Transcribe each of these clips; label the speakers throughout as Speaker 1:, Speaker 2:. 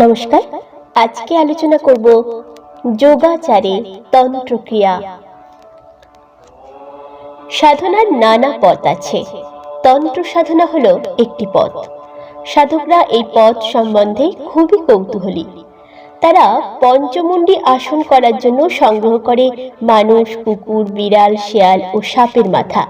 Speaker 1: নমস্কার, আজকে আলোচনা করব যোগাচারে তন্ত্রক্রিয়া। সাধনার নানা পথ আছে। তন্ত্র সাধনা হলো একটি পথ। সাধকরা এই পথ সম্বন্ধে খুবই কৌতূহলী। তারা পঞ্চমুণ্ডী আসন করার জন্য সংগ্রহ করে মানুষ কুকুর বিড়াল, শেয়াল ও সাপের মাথা।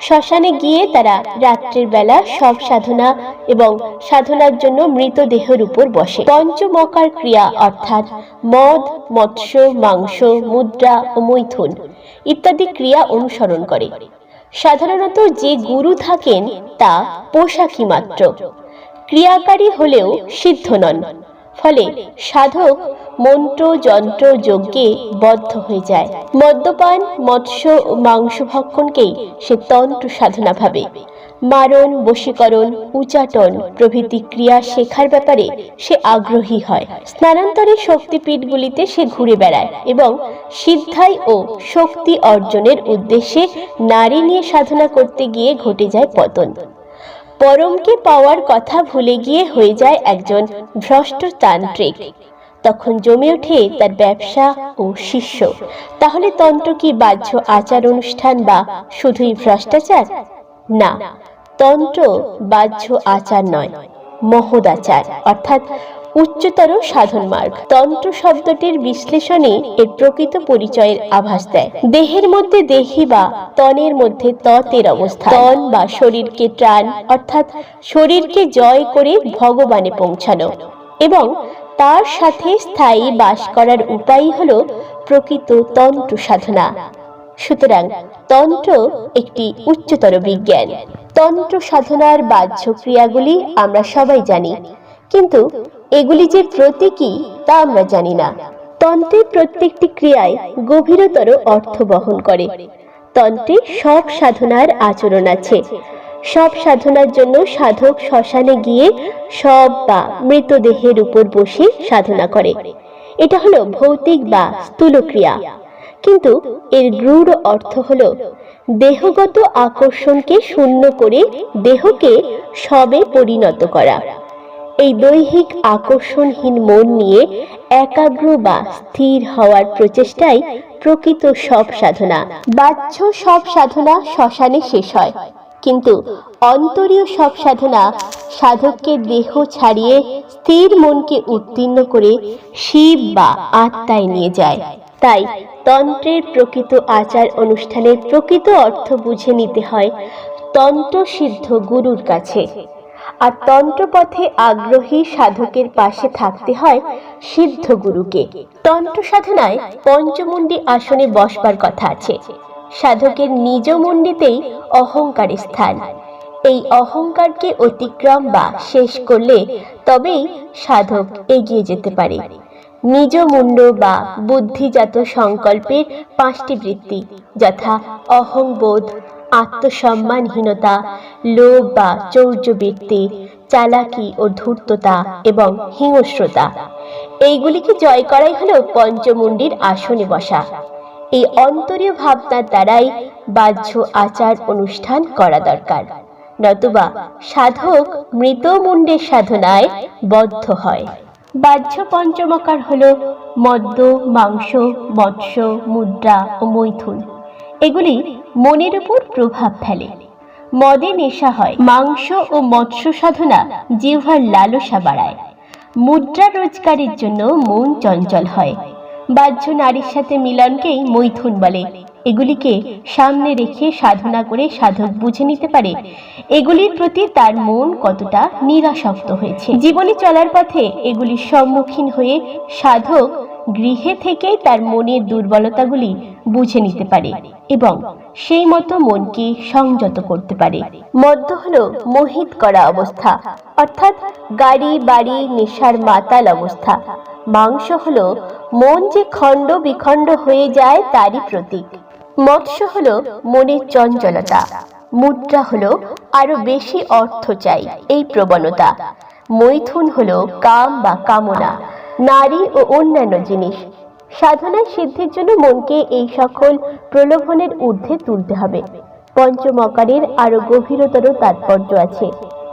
Speaker 1: শ্মশানে গিয়ে তারা রাত্রির বেলা সব সাধনা এবং সাধনার জন্য মৃতদেহের উপর বসে। পঞ্চমকার ক্রিয়া অর্থাৎ মদ, মৎস্য, মাংস, মুদ্রা ও মৈথুন ইত্যাদি ক্রিয়া অনুসরণ করে। সাধারণত যে গুরু থাকেন তা পোশাকি মাত্র। ক্রিয়াকারী হলেও সিদ্ধ নন। ফলে সাধক মন্ত্র, যন্ত্র, যজ্ঞে বদ্ধ হয়ে যায়। মদ্যপান, মৎস্য ও মাংস ভক্ষণকেই সে তন্ত্র সাধনা ভাবে। মারণ, বশীকরণ, উচাটন প্রভৃতি ক্রিয়া শেখার ব্যাপারে সে আগ্রহী হয়। স্নানান্তরে শক্তিপীঠগুলিতে সে ঘুরে বেড়ায় এবং সিদ্ধাই ও শক্তি অর্জনের উদ্দেশ্যে নারী নিয়ে সাধনা করতে গিয়ে ঘটে যায় পতন। পরমকে পাওয়ার কথা ভুলে গিয়ে হয়ে যায় একজন ভ্রষ্ট তান্ত্রিক তখন জমে ওঠে তার ব্যবসা ও শিষ্য। তাহলে তন্ত্র কি বাহ্য আচার অনুষ্ঠান বা শুধুই ভ্রষ্টাচার? না, তন্ত্র বাহ্য আচার নয় মহদাচার অর্থাৎ উচ্চতর সাধন মার্গ। তন্ত্র শব্দটির বিশ্লেষণে এর প্রকৃত পরিচয়ের আভাস দেয়। দেহের মধ্যে দেহি বা তনের মধ্যে ততের অবস্থা তন বা শরীরকে ত্রাণ, অর্থাৎ শরীরকে জয় করে ভগবানে পৌঁছানো এবং তার সাথে স্থায়ী বাস করার উপায় হল প্রকৃত তন্ত্র সাধনা। সুতরাং তন্ত্র একটি উচ্চতর বিজ্ঞান। তন্ত্র সাধনার বাহ্য ক্রিয়াগুলি আমরা সবাই জানি, কিন্তু এগুলি যে প্রতীকী তা আমরা জানি না। তন্ত্রের প্রত্যেকটি ক্রিয়ায় গভীরতর অর্থ বহন করে। তন্ত্রে সব সাধনার আচরণ আছে। সব সাধনার জন্য সাধক শ্মশানে গিয়ে সব বা মৃতদেহের উপর বসে সাধনা করে। এটা হলো ভৌতিক বা স্থূল ক্রিয়া কিন্তু এর গূঢ় অর্থ হলো দেহগত আকর্ষণকে শূন্য করে দেহকে সবে পরিণত করা। এই দৈহিক আকর্ষণহীন মন নিয়ে একাগ্র বা স্থির হওয়ার প্রচেষ্টাই প্রকৃত সব সাধনা। বাহ্য সব সাধনা শ্মশানে শেষ হয়। কিন্তু অন্তরীয় সব সাধনা সাধককে দেহ ছাড়িয়ে স্থির মনকে উত্তীর্ণ করে শিব বা আত্মায় নিয়ে যায়। তাই তন্ত্রের প্রকৃত আচার অনুষ্ঠানের প্রকৃত অর্থ বুঝে নিতে হয় তন্ত্র সিদ্ধ গুরুর কাছে। আর তন্ত্রপথে আগ্রহী সাধকের পাশে থাকতে হয় সিদ্ধ গুরুকে। তন্ত্র সাধনায় পঞ্চমুণ্ডী আসনে বসবার কথা আছে। সাধকের নিজ মন্ডিতেই অহংকারের স্থান। এই অহংকারকে অতিক্রম বা শেষ করলে তবেই সাধক এগিয়ে যেতে পারে। নিজ মুন্ড বা বুদ্ধিজাত সংকল্পের পাঁচটি বৃত্তি, যথা অহংবোধ, আত্মসম্মানহীনতা, লোভ বা চৌর্য বৃত্তি চালাকি ও ধূর্ততা এবং হিংস্রতা। এইগুলিকে জয় করাই হলো পঞ্চমুণ্ডির আসনে বসা। এই অন্তরীয় ভাবনার দ্বারাই বাহ্য আচার অনুষ্ঠান করা দরকার। নতুবা সাধক মৃত মুন্ডের সাধনায় বদ্ধ হয়। বাহ্য পঞ্চমকার হল মদ্য, মাংস, মৎস্য, মুদ্রা ও মৈথুন। এগুলি মনের উপর প্রভাব ফেলে। মদে নেশা হয়। মাংস ও মৎস্য সাধনা জিহ্বার লালসা বাড়ায়। মুদ্রা রোজগারের জন্য মন চঞ্চল হয়। বাহ্য নারীর সাথে মিলনকেই মৈথুন বলে। এগুলিকে সামনে রেখে সাধনা করে সাধক বুঝে নিতে পারে। এগুলির প্রতি তার মন কতটা নিরাসক্ত হয়েছে। জীবনে চলার পথে এগুলির সম্মুখীন হয়ে সাধক গৃহে থেকেই তার মনের দুর্বলতাগুলি বুঝে নিতে পারে এবং সেই মতো মনকে সংযত করতে পারে। মদ্য হল মোহিত করা অবস্থা, অর্থাৎ গাড়ি বাড়ি নেশার মাতাল অবস্থা। মাংস হলো মন যে খণ্ড বিখণ্ড হয়ে যায় তারই প্রতীক। মৎস্য হলো মনের চঞ্চলতা। মুদ্রা হলো আরও বেশি অর্থ চাই এই প্রবণতা। মৈথুন হল কাম বা কামনা, নারী ও অন্যান্য জিনিস। সাধনায় সিদ্ধির জন্য মনকে এই সকল প্রলোভনের ঊর্ধ্বে তুলতে হবে। পঞ্চমকারের আরও গভীরতর তাৎপর্য আছে।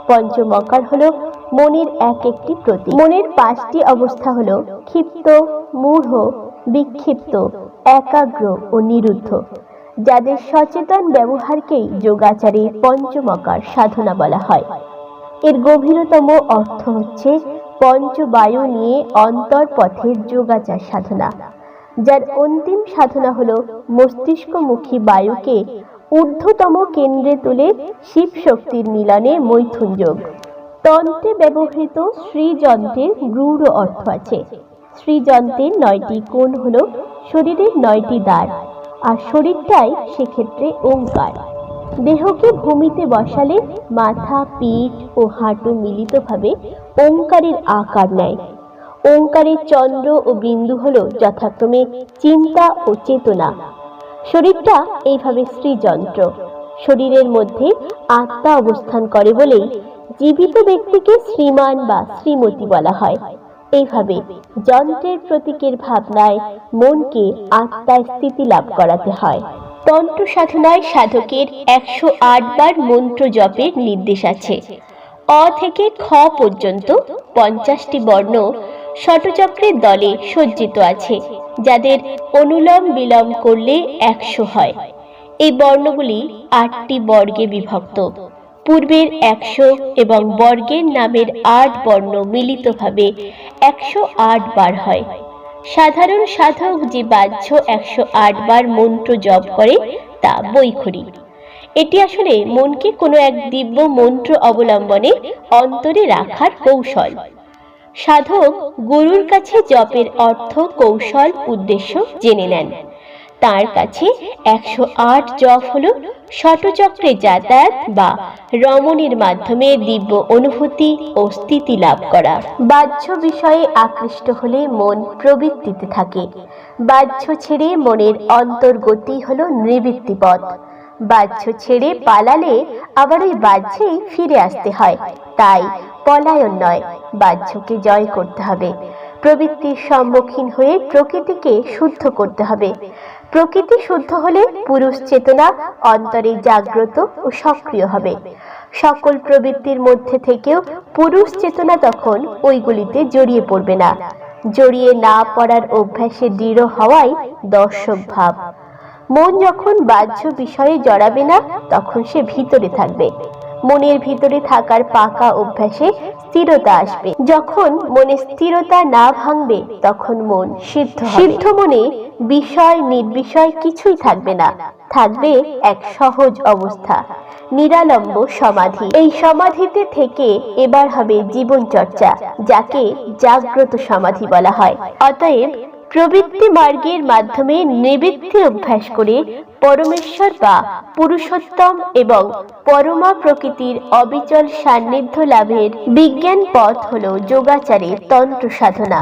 Speaker 1: পঞ্চমকার হলো মনের এক একটি প্রতীক। মনের পাঁচটি অবস্থা হলো ক্ষিপ্ত, মূঢ়, বিক্ষিপ্ত, একাগ্র ও নিরুদ্ধ। যাদের সচেতন ব্যবহারকেই যোগাচারের পঞ্চমকার সাধনা বলা হয়। এর গভীরতম অর্থ হচ্ছে পঞ্চবায়ু নিয়ে অন্তর পথের যোগাচার সাধনা। যার অন্তিম সাধনা হলো মস্তিষ্কমুখী বায়ুকে ঊর্ধ্বতম কেন্দ্রে তুলে শিব শক্তির মিলনে মৈথুন যোগ। তন্ত্রে ব্যবহৃত শ্রীযন্ত্রের গূঢ় অর্থ আছে। শ্রীযন্ত্রের নয়টি কোণ হল শরীরের নয়টি দ্বার, আর শরীরটাই সেক্ষেত্রে ওঙ্কার। দেহকে ভূমিতে বসালে মাথা, পিঠ ও হাঁটু মিলিতভাবে ওঙ্কারের আকার নেয়। ওঙ্কারের চন্দ্র ও বিন্দু হল যথাক্রমে চিন্তা ও চেতনা। শরীরটা এইভাবে শ্রীযন্ত্র শরীরের মধ্যে আত্মা অবস্থান করে বলেই জীবিত ব্যক্তিকে শ্রীমান বা শ্রীমতী বলা হয়। এইভাবে যন্ত্রের প্রতীকের ভাবনায় মনকে আত্মায় স্থিতি লাভ করাতে হয়। তন্ত্র সাধনায় সাধকের একশো আট বার মন্ত্র জপের নির্দেশ আছে। অ থেকে খ পর্যন্ত পঞ্চাশটি বর্ণ ষটচক্রের দলে সজ্জিত আছে, যাদের অনুলম বিলম করলে একশো হয়। এই বর্ণগুলি আটটি বর্গে বিভক্ত। পূর্বের একশো এবং বর্গের নামের আট বর্ণ মিলিতভাবে একশো আট বার হয়। সাধারণ সাধক যে বাহ্য একশো আট বার মন্ত্র জপ করে, তা বৈখরি। এটি আসলে মনকে কোনো এক দিব্য মন্ত্র অবলম্বনে অন্তরে রাখার কৌশল। সাধক গুরুর কাছে জপের অর্থ কৌশল, উদ্দেশ্য জেনে নেন। তার কাছে একশো আট জপ হল ষটচক্রে যাতায়াত বা রমণের মাধ্যমে দিব্য অনুভূতি ও স্থিতি লাভ করা। বাহ্য বিষয়ে আকৃষ্ট হলে মন প্রবৃত্তিতে থাকে। বাহ্য ছেড়ে মনের অন্তর্গতি হল নিবৃত্তি পথ বাহ্য ছেড়ে পালালে আবার ওই বাহ্যেই ফিরে আসতে হয়। তাই পলায়ন নয়, বাহ্যকে জয় করতে হবে। প্রবৃত্তির সম্মুখীন হয়ে প্রকৃতিকে শুদ্ধ করতে হবে। প্রকৃতি শুদ্ধ হলে পুরুষ চেতনা অন্তরে জাগ্রত ও সক্রিয় হবে। সকল প্রবৃত্তির মধ্যে থেকেও পুরুষ চেতনা তখন ওইগুলিতে জড়িয়ে পড়বে না। জড়িয়ে না পড়ার অভ্যাসে দৃঢ় হওয়াই দর্শক ভাব। মন যখন বাহ্য বিষয়ে জড়াবে না, তখন সে ভিতরে থাকবে। মনের ভিতরে থাকার পাকা অভ্যাসে স্থিরতা আসবে। যখন মনে স্থিরতা না ভাঙবে, তখন মন সিদ্ধ সিদ্ধ মনে বিষয়, নির্বিষয় কিছুই থাকবে না। থাকবে এক সহজ অবস্থা, নিরালম্ব সমাধি। এই সমাধিতে থেকে এবার হবে জীবন চর্চা যাকে জাগ্রত সমাধি বলা হয়। অতএব প্রবৃত্তি মার্গের মাধ্যমে নিবৃত্তি অভ্যাস করে পরমেশ্বর বা পুরুষোত্তম এবং পরমা প্রকৃতির অবিচল সান্নিধ্য লাভের বিজ্ঞান পথ হল যোগাচারের তন্ত্র সাধনা।